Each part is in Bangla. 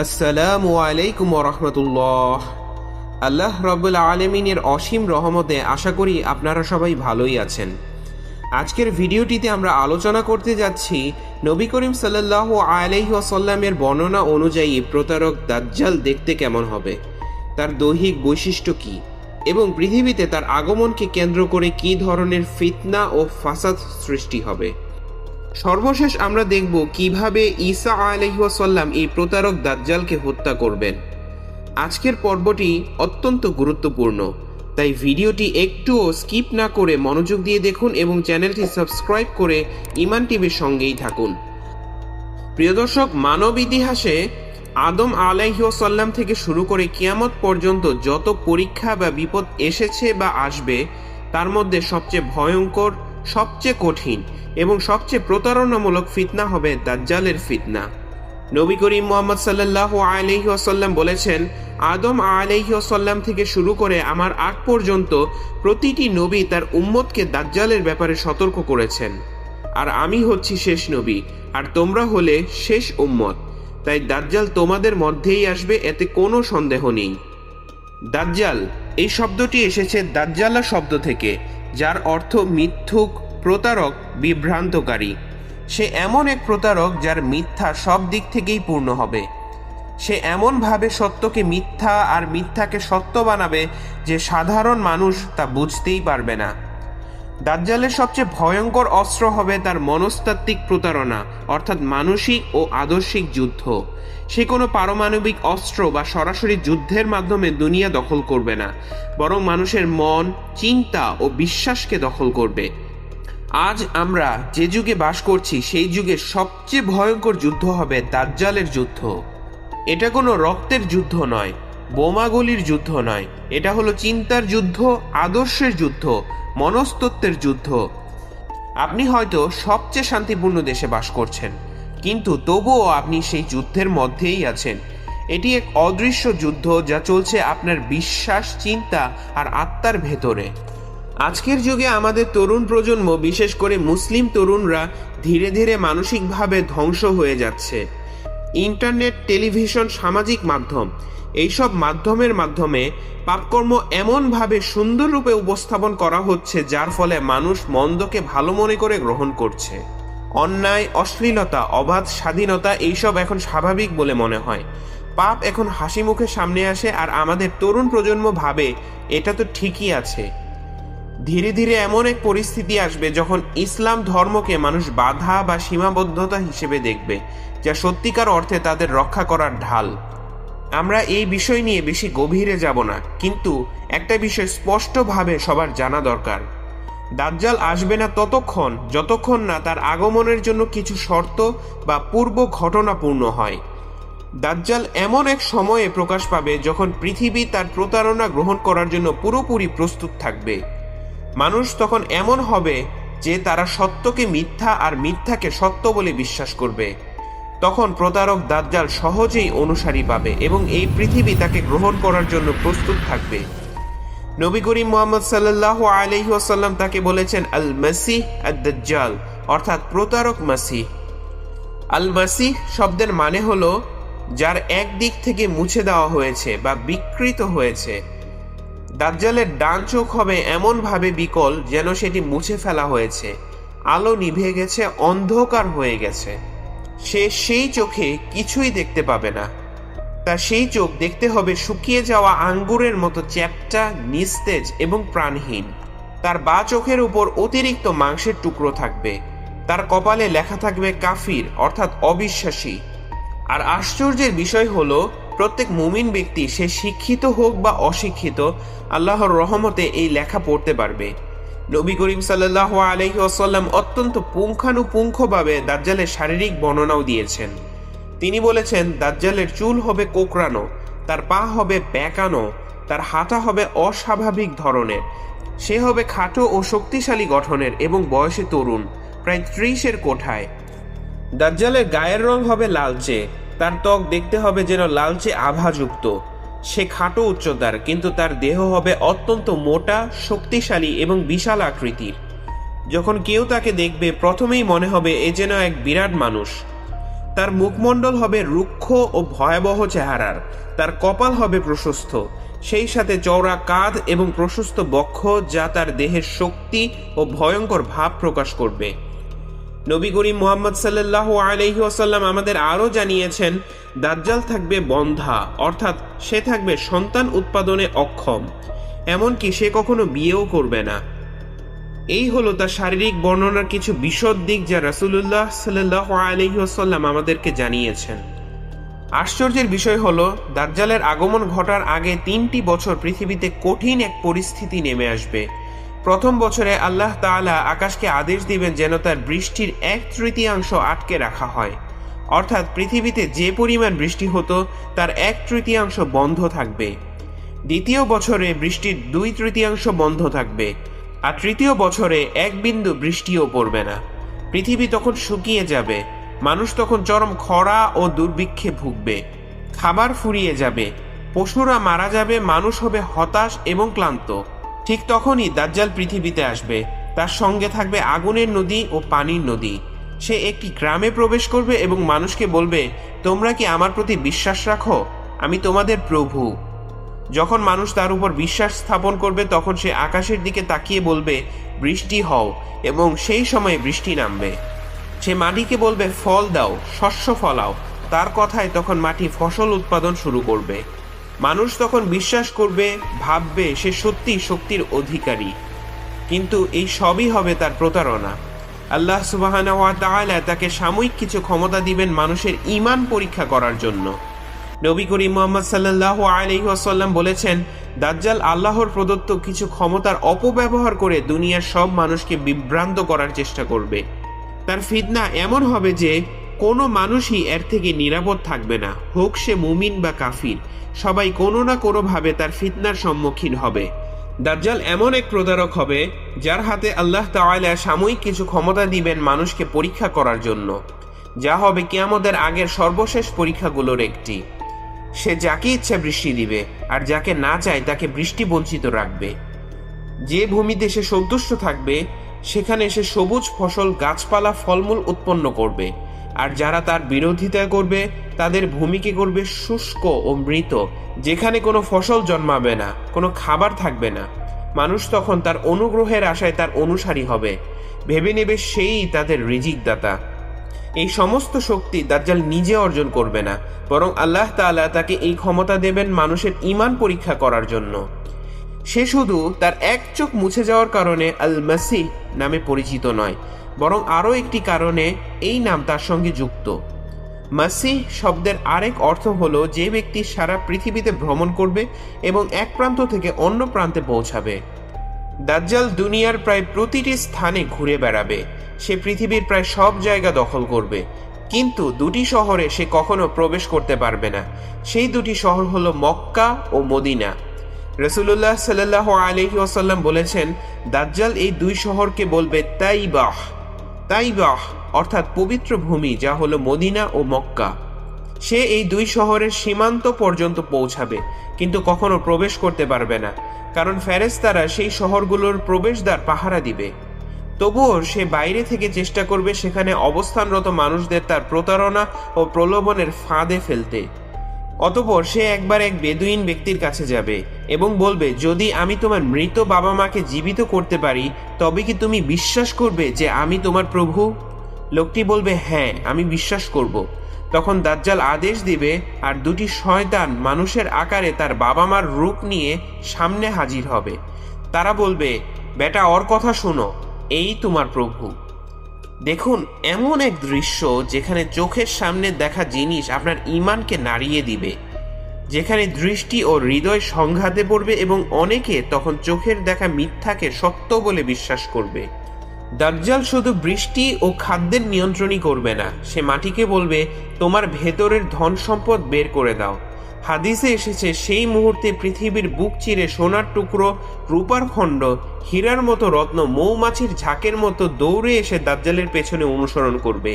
আসসালামু আলাইকুম রহমতুল্লাহ। আল্লাহ রব্বুল আলমিনের অসীম রহমতে আশা করি আপনারা সবাই ভালোই আছেন। আজকের ভিডিওটিতে আমরা আলোচনা করতে যাচ্ছি নবী করিম সাল্লাহ আলাইহি ওয়াসাল্লামের বর্ণনা অনুযায়ী প্রতারক দাজ্জাল দেখতে কেমন হবে, তার দৈহিক বৈশিষ্ট্য কি, এবং পৃথিবীতে তার আগমনকে কেন্দ্র করে কী ধরনের ফিতনা ও ফাসাদ সৃষ্টি হবে। সর্বশেষ আমরা দেখব কীভাবে ঈসা আলহিহাসাল্লাম এই প্রতারক দাজ্জালকে হত্যা করবেন। আজকের পর্বটি অত্যন্ত গুরুত্বপূর্ণ, তাই ভিডিওটি একটুও স্কিপ না করে মনোযোগ দিয়ে দেখুন এবং চ্যানেলটি সাবস্ক্রাইব করে ইমান টিভির সঙ্গেই থাকুন। প্রিয় দর্শক, মানব ইতিহাসে আদম আলাইসাল্লাম থেকে শুরু করে কিয়ামত পর্যন্ত যত পরীক্ষা বা বিপদ এসেছে বা আসবে, তার মধ্যে সবচেয়ে ভয়ঙ্কর সবচেয়ে কঠিন এবং সবচেয়ে প্রতারণামূলক ফিতনা হবে দাজ্জালের ফিতনা। নবী করিম মোহাম্মদ সাল্লাহ আলহি আসাল্লাম বলেছেন, আদম আলহি আসাল্লাম থেকে শুরু করে আমার আগ পর্যন্ত প্রতিটি নবী তার উম্মতকে দাজ্জালের ব্যাপারে সতর্ক করেছেন। আর আমি হচ্ছি শেষ নবী, আর তোমরা হলে শেষ উম্মত। তাই দাজ্জাল তোমাদের মধ্যেই আসবে, এতে কোনো সন্দেহ নেই। দাজ্জাল, এই শব্দটি এসেছে দাজ্জালা শব্দ থেকে। যার অর্থ মিথ্যুক প্রতারক বিভ্রান্তকারী। সে এমন এক প্রতারক যার মিথ্যা সব দিক থেকেই পূর্ণ হবে। সে এমনভাবে সত্যকে মিথ্যা আর মিথ্যাকে সত্য বানাবে যে সাধারণ মানুষ তা বুঝতেই পারবে না। দাজ্জালের সবচেয়ে ভয়ঙ্কর অস্ত্র হবে তার মনস্তাত্ত্বিক প্রতারণা, অর্থাৎ মানসিক ও আদর্শিক যুদ্ধ। সে কোনো পারমাণবিক অস্ত্র বা সরাসরি যুদ্ধের মাধ্যমে দুনিয়া দখল করবে না, বরং মানুষের মন, চিন্তা ও বিশ্বাসকে দখল করবে। আজ আমরা যে যুগে বাস করছি, সেই যুগে সবচেয়ে ভয়ঙ্কর যুদ্ধ হবে দাজ্জালের যুদ্ধ। এটা কোনো রক্তের যুদ্ধ নয় বোমাগুলির যুদ্ধ নয়। এটা হলো চিন্তার যুদ্ধ, আদর্শের যুদ্ধ, মনস্তত্ত্বের যুদ্ধ। আপনি হয়তো সবচেয়ে শান্তিপূর্ণ দেশে বাস করছেন, কিন্তু তবুও আপনি সেই যুদ্ধের মধ্যেই আছেন। এটি এক অদৃশ্য যুদ্ধ যা চলছে আপনার বিশ্বাস, চিন্তা আর আত্মার ভেতরে। আজকের যুগে আমাদের তরুণ প্রজন্ম, বিশেষ করে মুসলিম তরুণরা, ধীরে ধীরে মানসিকভাবে ধ্বংস হয়ে যাচ্ছে। ইন্টারনেট, টেলিভিশন, সামাজিক মাধ্যম এইসব মাধ্যমের মাধ্যমে পাপকর্ম এমনভাবে সুন্দররূপে উপস্থাপন করা হচ্ছে, যার ফলে মানুষ মন্দকে ভালো মনে করে গ্রহণ করছে। অন্যায়, অশ্লীলতা, অবাধ স্বাধীনতা এইসব এখন স্বাভাবিক বলে মনে হয়। পাপ এখন হাসি মুখে সামনে আসে আর আমাদের তরুণ প্রজন্ম ভাবে এটা তো ঠিকই আছে। ধীরে ধীরে এমন এক পরিস্থিতি আসবে যখন ইসলাম ধর্মকে মানুষ বাধা বা সীমাবদ্ধতা হিসেবে দেখবে, যা সত্যিকার অর্থে তাদের রক্ষা করার ঢাল। আমরা এই বিষয় নিয়ে বেশি গভীরে যাব না, কিন্তু একটা বিষয় স্পষ্টভাবে সবার জানা দরকার। দাজ্জাল আসবে না ততক্ষণ, যতক্ষণ না তার আগমনের জন্য কিছু শর্ত বা পূর্ব ঘটনা পূর্ণ হয়। দাজ্জাল এমন এক সময়ে প্রকাশ পাবে যখন পৃথিবী তার প্রতারণা গ্রহণ করার জন্য পুরোপুরি প্রস্তুত থাকবে। মানুষ তখন এমন হবে যে তারা সত্যকে মিথ্যা আর মিথ্যাকে সত্য বলে বিশ্বাস করবে। তখন প্রতারক দাজ্জাল সহজেই অনুসারী পাবে এবং এই পৃথিবী তাকে গ্রহণ করার জন্য প্রস্তুত থাকবে। নবী করিম মোহাম্মদ সাল্লাহ আলহি আসাল্লাম তাকে বলেছেন আল মাসিহ আদ দাজ্জাল অর্থাৎ প্রতারক মাসিহ। আল মাসিহ শব্দের মানে হলো, যার এক দিক থেকে মুছে দেওয়া হয়েছে বা বিকৃত হয়েছে। দাজ্জালের ডান চোখ হবে এমনভাবে বিকল যেন সেটি মুছে ফেলা হয়েছে। আলো নিভে গেছে, অন্ধকার হয়ে গেছে। সে সেই চোখে কিছুই দেখতে পাবে না। তার সেই চোখ দেখতে হবে শুকিয়ে যাওয়া আঙ্গুরের মতো চ্যাপটা, নিস্তেজ এবং প্রাণহীন। তার বা চোখের উপর অতিরিক্ত মাংসের টুকরো থাকবে। তার কপালে লেখা থাকবে কাফির, অর্থাৎ অবিশ্বাসী। আর আশ্চর্যের বিষয় হলো, প্রত্যেক মুমিন ব্যক্তি সে শিক্ষিত হোক বা অশিক্ষিত, আল্লাহর রহমতে এই লেখা পড়তে পারবে। নবী করিম সাল্লাহ আলহি আসাল্লাম অত্যন্ত পুঙ্খানুপুঙ্খভাবে দাজ্জালের শারীরিক বর্ণনাও দিয়েছেন। তিনি বলেছেন, দাজ্জালের চুল হবে কোকড়ানো, তার পা হবে বেঁকানো, তার হাঁটা হবে অস্বাভাবিক ধরনের। সে হবে খাটো ও শক্তিশালী গঠনের এবং বয়সে তরুণ, প্রায় ত্রিশের কোঠায়। দাজ্জালের গায়ের রং হবে লালচে, তার ত্বক দেখতে হবে যেন লালচে আভাযুক্ত। সে খাটো উচ্চতার, কিন্তু তার দেহ হবে অত্যন্ত মোটা, শক্তিশালী এবং বিশাল আকৃতির। যখন কেউ তাকে দেখবে, প্রথমেই মনে হবে এ যেন এক বিরাট মানুষ। তার মুখমণ্ডল হবে রুক্ষ ও ভয়াবহ চেহারার। তার কপাল হবে প্রশস্ত। সেই সাথে চওড়া কাঁধ এবং প্রশস্ত বক্ষ যা তার দেহের শক্তি ও ভয়ঙ্কর ভাব প্রকাশ করবে। নবী করিম মোহাম্মদ সাল্লাহ আলহি আসাল্লাম আমাদের আরও জানিয়েছেন, দাজ্জাল থাকবে বন্ধা, অর্থাৎ সে থাকবে সন্তান উৎপাদনে অক্ষম, এমনকি সে কখনো বিয়েও করবে না। এই হলো তার শারীরিক বর্ণনার কিছু বিশদ দিক যা রাসুলুল্লাহ সাল্লাহ আলহি আসাল্লাম আমাদেরকে জানিয়েছেন। আশ্চর্যের বিষয় হলো, দাজ্জালের আগমন ঘটার আগে তিনটি বছর পৃথিবীতে কঠিন এক পরিস্থিতি নেমে আসবে। প্রথম বছরে আল্লাহ তাআলা আকাশকে আদেশ দিবেন যেন তার বৃষ্টির এক তৃতীয়াংশ আটকে রাখা হয়। অর্থাৎ পৃথিবীতে যে পরিমাণ বৃষ্টি হতো, তার এক তৃতীয়াংশ বন্ধ থাকবে। দ্বিতীয় বছরে বৃষ্টির দুই তৃতীয়াংশ বন্ধ থাকবে। আর তৃতীয় বছরে এক বিন্দু বৃষ্টিও পড়বে না। পৃথিবী তখন শুকিয়ে যাবে। মানুষ তখন চরম খরা ও দুর্ভিক্ষে ভুগবে। খাবার ফুরিয়ে যাবে। পশুরা মারা যাবে। মানুষ হবে হতাশ এবং ক্লান্ত। ঠিক তখনই দাজ্জাল পৃথিবীতে আসবে। তার সঙ্গে থাকবে আগুনের নদী ও পানির নদী। সে একটি গ্রামে প্রবেশ করবে এবং মানুষকে বলবে, তোমরা কি আমার প্রতি বিশ্বাস রাখো? আমি তোমাদের প্রভু। যখন মানুষ তার উপর বিশ্বাস স্থাপন করবে, তখন সে আকাশের দিকে তাকিয়ে বলবে, বৃষ্টি হও, এবং সেই সময়ে বৃষ্টি নামবে। সে মাটিকে বলবে, ফল দাও, শস্য ফলাও। তার কথায় তখন মাটি ফসল উৎপাদন শুরু করবে। মানুষ তখন বিশ্বাস করবে, ভাববে সে সত্যি শক্তির অধিকারী। কিন্তু এই সবই হবে তার প্রতারণা। আল্লাহ তাকে সাময়িক কিছু ক্ষমতা দিবেন মানুষের ঈমান পরীক্ষা করার জন্য। নবী করিম মোহাম্মদ সাল্লাহ আলাইহি ওয়াসাল্লাম বলেছেন, দাজ্জাল আল্লাহর প্রদত্ত কিছু ক্ষমতার অপব্যবহার করে দুনিয়ার সব মানুষকে বিভ্রান্ত করার চেষ্টা করবে। তার ফিতনা এমন হবে যে কোনো মানুষই এর থেকে নিরাপদ থাকবে না। হোক সে মুমিন বা কাফির, সবাই কোনো না কোনোভাবে তার ফিতনার সম্মুখীন হবে। দাজ্জাল এমন এক প্রতারক হবে, যার হাতে আল্লাহ তাআলা সাময়িক কিছু ক্ষমতা দিবেন মানুষকে পরীক্ষা করার জন্য। যা হবে কিয়ামতের আগের সর্বশেষ পরীক্ষাগুলোর একটি। সে যাকে ইচ্ছা বৃষ্টি দিবে, আর যাকে না চায় তাকে বৃষ্টি বঞ্চিত রাখবে। যে ভূমিতে সে সন্তুষ্ট থাকবে, সেখানে সে সবুজ ফসল, গাছপালা, ফলমূল উৎপন্ন করবে। আর যারা তার বিরোধিতা করবে, তাদের ভূমিকে করবে শুষ্ক ও মৃত, যেখানে কোনো ফসল জন্মাবে না, কোনো খাবার থাকবে না। মানুষ তখন তার অনুগ্রহের আশায় তার অনুসারী হবে। ভেবে নেবে সেই তাদের রিজিক দাতা এই সমস্ত শক্তি দাজ্জাল নিজে অর্জন করবে না, বরং আল্লাহ তাআলা তাকে এই ক্ষমতা দেবেন মানুষের ইমান পরীক্ষা করার জন্য। সে শুধু তার এক চোখ মুছে যাওয়ার কারণে আল মাসিহ নামে পরিচিত নয় বরং আরও একটি কারণে এই নাম তার সঙ্গে যুক্ত। মাসিহ শব্দের আরেক অর্থ হলো যে ব্যক্তি সারা পৃথিবীতে ভ্রমণ করবে এবং এক প্রান্ত থেকে অন্য প্রান্তে পৌঁছাবে। দাজ্জাল দুনিয়ার প্রায় প্রতিটি স্থানে ঘুরে বেড়াবে। সে পৃথিবীর প্রায় সব জায়গা দখল করবে। কিন্তু দুটি শহরে সে কখনো প্রবেশ করতে পারবে না। সেই দুটি শহর হলো মক্কা ও মদিনা। রসুল্লাহ সাল্লাহ আলহি ওসাল্লাম বলেছেন, দাজ্জাল এই দুই শহরকে বলবে তাইবাহ। তাইবাহ অর্থাৎ পবিত্র ভূমি যা হলো মদিনা ও মক্কা। সে এই দুই শহরের সীমান্ত পর্যন্ত পৌঁছাবে, কিন্তু কখনো প্রবেশ করতে পারবে না, কারণ ফেরেস্তারা সেই শহরগুলোর প্রবেশদ্বার পাহারা দিবে। তবুও সে বাইরে থেকে চেষ্টা করবে সেখানে অবস্থানরত মানুষদের তার প্রতারণা ও প্রলোভনের ফাঁদে ফেলতে। অতপর সে একবার এক বেদুইন ব্যক্তির কাছে যাবে এবং বলবে, যদি আমি তোমার মৃত বাবা মাকে জীবিত করতে পারি, তবে কি তুমি বিশ্বাস করবে যে আমি তোমার প্রভু? লোকটি বলবে হ্যাঁ আমি বিশ্বাস করব। তখন দাজ্জাল আদেশ দিবে, আর দুটি শয়তান মানুষের আকারে তার বাবা মার রূপ নিয়ে সামনে হাজির হবে। তারা বলবে, বেটা, ওর কথা শোনো, এই তোমার প্রভু। দেখুন, এমন এক দৃশ্য যেখানে চোখের সামনে দেখা জিনিস আপনার ইমানকে নাড়িয়ে দিবে। যেখানে দৃষ্টি ও হৃদয় সংঘাতে পড়বে এবং অনেকে তখন চোখের দেখা মিথ্যাকে সত্য বলে বিশ্বাস করবে। দাজ্জাল শুধু বৃষ্টি ও খাদ্যের নিয়ন্ত্রণই করবে না, সে মাটিকে বলবে, তোমার ভেতরের ধন সম্পদ বের করে দাও। হাদিসে এসেছে, সেই মুহূর্তে পৃথিবীর বুক চিরে সোনার টুকরো, রূপার খণ্ড, হীরার মতো রত্ন, মৌমাছির ঝাঁকের মতো দৌড়ে এসে দাজ্জালের পেছনে অনুসরণ করবে।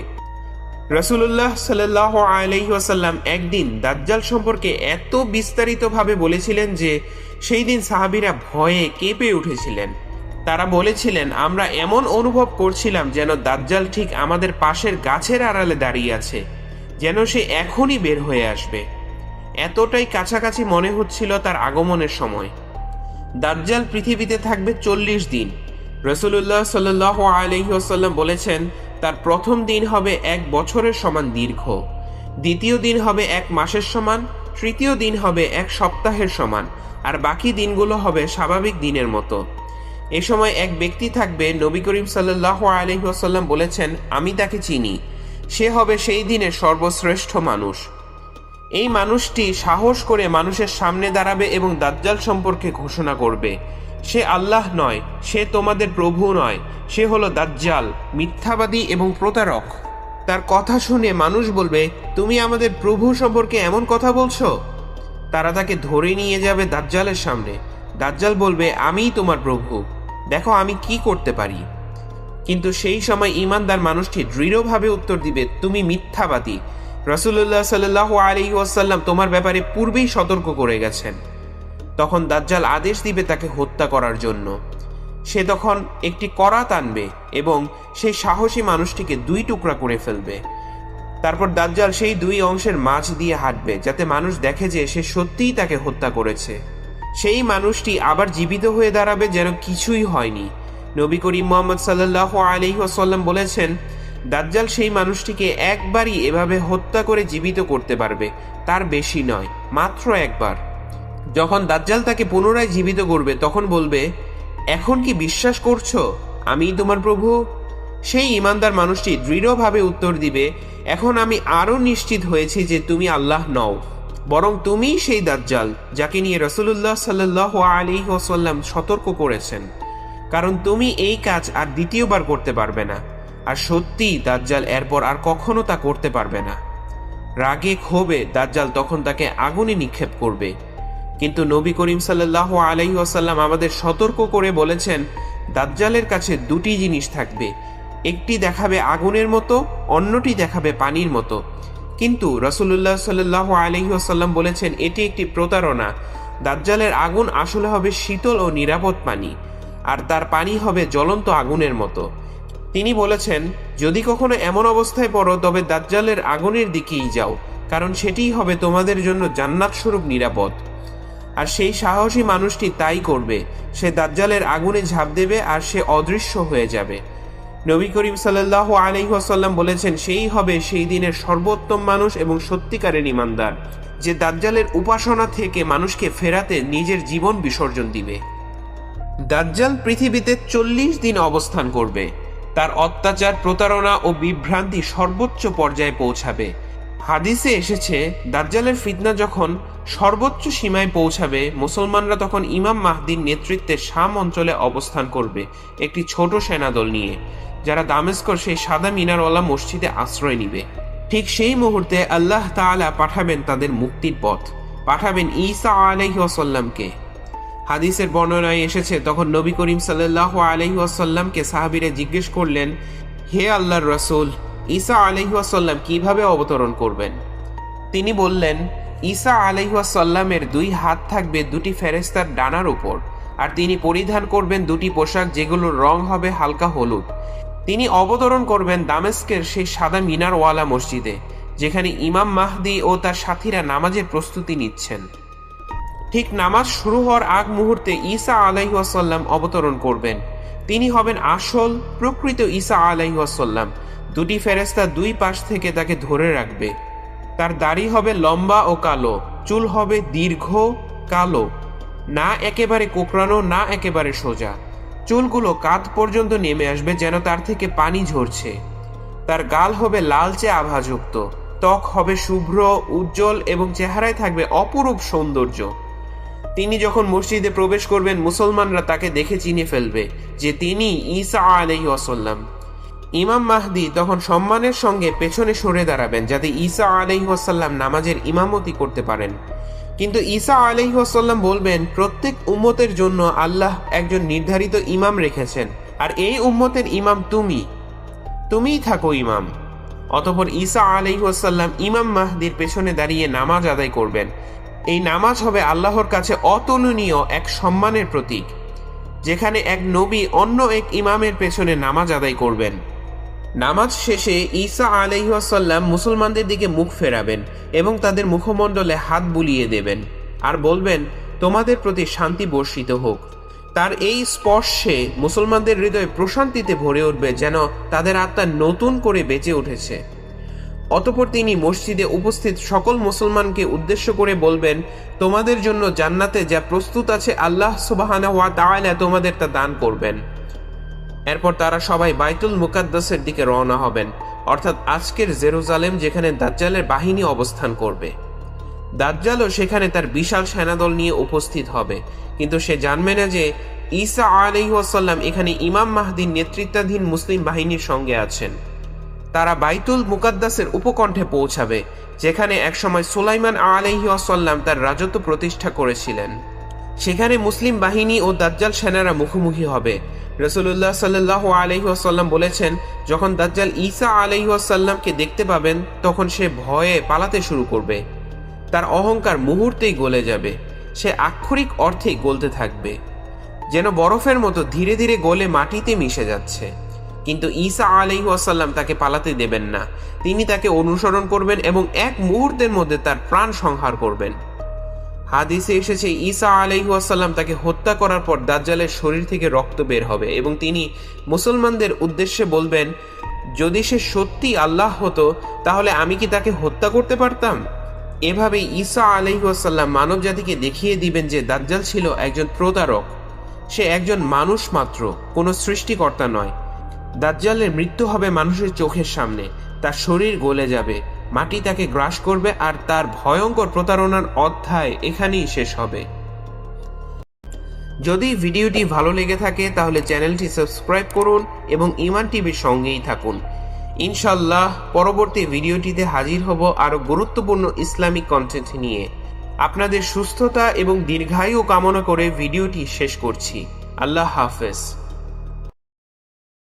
রসুল্লাহ সাল্লাহ আলহিহাসাল্লাম একদিন দাজ্জাল সম্পর্কে এত বিস্তারিতভাবে বলেছিলেন যে, সেই দিন সাহাবিরা ভয়ে কেঁপে উঠেছিলেন। তারা বলেছিলেন, আমরা এমন অনুভব করছিলাম যেন দাজ্জাল ঠিক আমাদের পাশের গাছের আড়ালে দাঁড়িয়ে আছে, যেন সে এখনই বের হয়ে আসবে। এতটাই কাছাকাছি মনে হচ্ছিল তার আগমনের সময়। দাজ্জাল পৃথিবীতে থাকবে চল্লিশ দিন। রসুল্লাহ সাল্লাহ আলহিহাসাল্লাম বলেছেন, তার প্রথম দিন হবে এক বছরের সমান দীর্ঘ। দ্বিতীয় দিন হবে এক মাসের সমান, তৃতীয় দিন হবে এক সপ্তাহের সমান, আর বাকি দিনগুলো হবে স্বাভাবিক দিনের মতো। এ সময় এক ব্যক্তি থাকবে, নবী করিম সাল্লাহ আলহিহাসাল্লাম বলেছেন, আমি তাকে চিনি। সে হবে সেই দিনের সর্বশ্রেষ্ঠ মানুষ। এই মানুষটি সাহস করে মানুষের সামনে দাঁড়াবে এবং দাজ্জাল সম্পর্কে ঘোষণা করবে। সে আল্লাহ নয়, সে তোমাদের প্রভু নয়, সে হলো দাজ্জাল, মিথ্যাবাদী এবং প্রতারক। তার কথা শুনে মানুষ বলবে, তুমি আমাদের প্রভু সম্পর্কে এমন কথা বলছো? তারা তাকে ধরে নিয়ে যাবে দাজ্জালের সামনে। দাজ্জাল বলবে, আমিই তোমার প্রভু। দেখো আমি কি করতে পারি। কিন্তু সেই সময় ইমানদার মানুষটি দৃঢ়ভাবে উত্তর দিবে, তুমি মিথ্যাবাদী। রসুল্লাহ সাল্লাহ আলী ওয়াসাল্লাম তোমার ব্যাপারে পূর্বেই সতর্ক করে গেছেন। তখন দাজ্জাল আদেশ দিবে তাকে হত্যা করার জন্য। সে তখন একটি করাত আনবে এবং সেই সাহসী মানুষটিকে দুই টুকরা করে ফেলবে। তারপর দাজ্জাল সেই দুই অংশের মাঝ দিয়ে হাঁটবে যাতে মানুষ দেখে যে সে সত্যিই তাকে হত্যা করেছে। সেই মানুষটি আবার জীবিত হয়ে দাঁড়াবে যেন কিছুই হয়নি। নবী করিম মোহাম্মদ সাল্লাহ আলিহাসাল্লাম বলেছেন দাজ্জাল সেই মানুষটিকে একবারই এভাবে হত্যা করে জীবিত করতে পারবে, তার বেশি নয়, মাত্র একবার। যখন দাজ্জাল তাকে পুনরায় জীবিত করবে, তখন বলবে, এখন কি বিশ্বাস করছ? আমি তোমার প্রভু? সেই ইমানদার মানুষটি দৃঢ়ভাবে উত্তর দিবে, এখন আমি আরও নিশ্চিত হয়েছি যে তুমি আল্লাহ নও, বরং তুমি সেই দাজ্জাল, যাকে নিয়ে রসুল্লাহ সাল্লাহ আলী ওসাল্লাম সতর্ক করেছেন। কারণ তুমি এই কাজ আর দ্বিতীয়বার করতে পারবে না। আর সত্যিই দাজ্জাল এরপর আর কখনো তা করতে পারবে না। রাগে ক্ষোভে দাজ্জাল তখন তাকে আগুনে নিক্ষেপ করবে। কিন্তু নবী করিম সাল্লাহ আলহি আসাল্লাম আমাদের সতর্ক করে বলেছেন, দাজ্জালের কাছে দুটি জিনিস থাকবে। একটি দেখাবে আগুনের মতো, অন্যটি দেখাবে পানির মতো। কিন্তু রসুল্লাহ সাল্লাহ আলহি আসাল্লাম বলেছেন, এটি একটি প্রতারণা। দাজ্জালের আগুন আসলে হবে শীতল ও নিরাপদ পানি, আর তার পানি হবে জ্বলন্ত আগুনের মতো। তিনি বলেছেন, যদি কখনো এমন অবস্থায় পড়ো, তবে দাজ্জালের আগুনের দিকেই যাও, কারণ সেটিই হবে তোমাদের জন্য জান্নাত স্বরূপ নিরাপদ। আর সেই সাহসী মানুষটি তাই করবে, সে দাজ্জালের আগুনে ঝাঁপ দেবে আর সে অদৃশ্য হয়ে যাবে। নবী করিম সাল্লাহ আলহিহাসাল্লাম বলেছেন, সেই হবে সেই দিনের সর্বোত্তম মানুষ এবং সত্যিকারের ইমানদার, যে দাজ্জালের উপাসনা থেকে মানুষকে ফেরাতে নিজের জীবন বিসর্জন দিবে। দাজ্জাল পৃথিবীতে চল্লিশ দিন অবস্থান করবে। তার অত্যাচার, প্রতারণা ও বিভ্রান্তি সর্বোচ্চ পর্যায়ে পৌঁছাবে। হাদিসে এসেছে, দাজ্জালের ফিতনা যখন সর্বোচ্চ সীমায় পৌঁছাবে, মুসলমানরা তখন ইমাম মাহদির নেতৃত্বে শাম অঞ্চলে অবস্থান করবে একটি ছোট সেনাদল নিয়ে, যারা দামেস্কর সেই সাদা মিনারওয়ালা মসজিদে আশ্রয় নিবে। ঠিক সেই মুহূর্তে আল্লাহ তাআলা পাঠাবেন তাদের মুক্তির পথ। পাঠাবেন ঈসা ওয়াসাল্লামকে। হাদিসের বর্ণনায় এসেছে, তখন নবী করিম সাল্লাহ আলহি আসাল্লামকে সাহাবিরে জিজ্ঞেস করলেন, হে আল্লাহর রসুল, ঈসা আলহি আসাল্লাম কীভাবে অবতরণ করবেন? তিনি বললেন, ঈসা আলহি আসাল্লামের দুই হাত থাকবে দুটি ফেরেস্তার ডানার উপর, আর তিনি পরিধান করবেন দুটি পোশাক যেগুলোর রং হবে হালকা হলুদ। তিনি অবতরণ করবেন দামেস্কের সেই সাদা মিনারওয়ালা মসজিদে, যেখানে ইমাম মাহদি ও তার সাথীরা নামাজের প্রস্তুতি নিচ্ছেন। ঠিক নামাজ শুরু হওয়ার আগ মুহূর্তে ঈসা আলাইহাসাল্লাম অবতরণ করবেন। তিনি হবেন আসল, প্রকৃত ঈসা আলাইহাসাল্লাম দুটি ফেরেস্তা দুই পাশ থেকে তাকে ধরে রাখবে। তার দাড়ি হবে লম্বা ও কালো, চুল হবে দীর্ঘ, কালো। না একেবারে কোকড়ানো, না একেবারে সোজা। চুলগুলো কাঁধ পর্যন্ত নেমে আসবে যেন তার থেকে পানি ঝরছে। তার গাল হবে লালচে আভাযুক্ত। ত্বক হবে শুভ্র, উজ্জ্বল এবং চেহারায় থাকবে অপরূপ সৌন্দর্য। তিনি যখন মসজিদে প্রবেশ করবেন, মুসলমানরা তাকে দেখে চিনে ফেলবে যে তিনি ঈসা আলহি আসাল্লাম ইমাম মাহদি তখন সম্মানের সঙ্গে পেছনে সরে দাঁড়াবেন যাতে ঈসা আলহি আসাল্লাম নামাজের ইমামতি করতে পারেন। কিন্তু ঈসা আলহি আসাল্লাম বলবেন, প্রত্যেক উম্মতের জন্য আল্লাহ একজন নির্ধারিত ইমাম রেখেছেন, আর এই উম্মতের ইমাম তুমি। তুমিই থাকো ইমাম। অতপর ঈসা আলহি আসাল্লাম ইমাম মাহদির পেছনে দাঁড়িয়ে নামাজ আদায় করবেন। এই নামাজ হবে আল্লাহর কাছে অতুলনীয় এক সম্মানের প্রতীক, যেখানে এক নবী অন্য এক ইমামের পেছনে নামাজ আদায় করবেন। নামাজ শেষে ঈসা আলহাসাল্লাম মুসলমানদের দিকে মুখ ফেরাবেন এবং তাদের মুখমণ্ডলে হাত বুলিয়ে দেবেন আর বলবেন, তোমাদের প্রতি শান্তি বর্ষিত হোক। তার এই স্পর্শে মুসলমানদের হৃদয় প্রশান্তিতে ভরে উঠবে যেন তাদের আত্মা নতুন করে বেঁচে উঠেছে। অতপর তিনি মসজিদে উপস্থিত সকল মুসলমানকে উদ্দেশ্য করে বলবেন, তোমাদের জন্য জান্নাতে যা প্রস্তুত আছে আল্লাহ সুবাহানা ওয়া তাআলা তোমাদের তা দান করবেন। এরপর তারা সবাই বাইতুল মুকাদ্দাসের দিকে রওনা হবেন, অর্থাৎ আজকের জেরুজালেম যেখানে দাজ্জালের বাহিনী অবস্থান করবে। দাজ্জালও সেখানে তার বিশাল সেনাদল নিয়ে উপস্থিত হবে, কিন্তু সে জানবে না যে ঈসা আলহিহাসাল্লাম এখানে ইমাম মাহদির নেতৃত্বাধীন মুসলিম বাহিনীর সঙ্গে আছেন। তারা বাইতুল মুকাদ্দাসের উপকণ্ঠে পৌঁছাবে, যেখানে একসময় সুলাইমান আলহিহাসাল্লাম তার রাজত্ব প্রতিষ্ঠা করেছিলেন। সেখানে মুসলিম বাহিনী ও দাজ্জাল সেনারা মুখোমুখি হবে। রসুল্লাহ সাল্লাহ আলহিহাসাল্লাম বলেছেন, যখন দাজ্জাল ঈসা আলহিহাসাল্লামকে দেখতে পাবেন, তখন সে ভয়ে পালাতে শুরু করবে। তার অহংকার মুহূর্তেই গলে যাবে। সে আক্ষরিক অর্থেই গলতে থাকবে। যেন বরফের মতো ধীরে ধীরে গলে মাটিতে মিশে যাচ্ছে। কিন্তু ঈসা আলহিহাসাল্লাম তাকে পালাতে দেবেন না। তিনি তাকে অনুসরণ করবেন এবং এক মুহূর্তের মধ্যে তার প্রাণ সংহার করবেন। হাদিসে এসেছে, ঈসা আলহিহাসাল্লাম তাকে হত্যা করার পর দাজ্জালের শরীর থেকে রক্ত বের হবে এবং তিনি মুসলমানদের উদ্দেশ্যে বলবেন, যদি সে সত্যি আল্লাহ হতো, তাহলে আমি কি তাকে হত্যা করতে পারতাম? এভাবে ঈসা আলহিহাসাল্লাম মানব জাতিকে দেখিয়ে দিবেন যে দাজ্জাল ছিল একজন প্রতারক। সে একজন মানুষ মাত্র, কোনো সৃষ্টিকর্তা নয়। দাজ্জালের মৃত্যু হবে মানুষের চোখের সামনে। তার শরীর গলে যাবে। মাটি তাকে গ্রাস করবে আর তার ভয়ঙ্কর প্রতারণার অধ্যায় এখানেই শেষ হবে। যদি ভিডিওটি ভালো লেগে থাকে, তাহলে চ্যানেলটি সাবস্ক্রাইব করুন এবং ইমান টিভির সঙ্গেই থাকুন। ইনশাল্লাহ পরবর্তী ভিডিওটিতে হাজির হব আরও গুরুত্বপূর্ণ ইসলামিক কন্টেন্ট নিয়ে। আপনাদের সুস্থতা এবং দীর্ঘায়ু কামনা করে ভিডিওটি শেষ করছি। আল্লাহ হাফেজ।